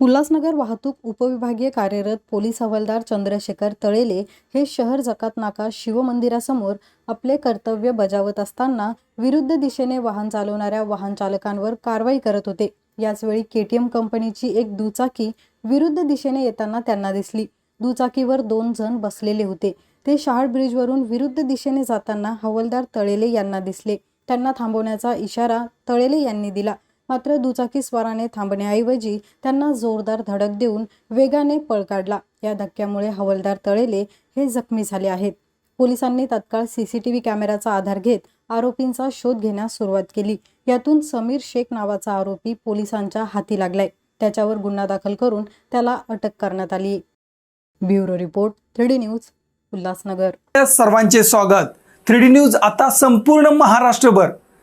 उल्हासनगर वाहतूक उपविभागीय कार्यरत पोलीस हवालदार चंद्रशेखर तळेले हे शहर जकात नाका शिवमंदिरासमोर आपले कर्तव्य बजावत असताना विरुद्ध दिशेने वाहन चालवणाऱ्या वाहन चालकांवर कारवाई करत होते. याचवेळी के टी एम कंपनीची एक दुचाकी विरुद्ध दिशेने येताना त्यांना दिसली. दुचाकीवर दोन जण बसलेले होते. ते शहाड ब्रिजवरून विरुद्ध दिशेने जाताना हवालदार तळेले यांना दिसले. त्यांना थांबवण्याचा इशारा तळेले यांनी दिला. मात्र दुचाकी स्वाराने थांबण्याऐवजी त्यांना जोरदार धडक देऊन वेगाने पळ काढला. या धक्क्यामुळे हवालदार तळेले हे जखमी झाले आहेत. पोलिसांनी तत्काळ सीसीटीव्ही कॅमेराचा आधार घेत आरोपींचा शोध घेण्यास सुरुवात केली. यातून समीर शेख नावाचा आरोपी पोलिसांच्या हाती लागलाय. त्याच्यावर गुन्हा दाखल करून त्याला अटक करण्यात आली. Bureau report three news Ulhasnagar. सर्वांचे स्वागत. थ्री डी न्यूज आता संपूर्ण महाराष्ट्रभर.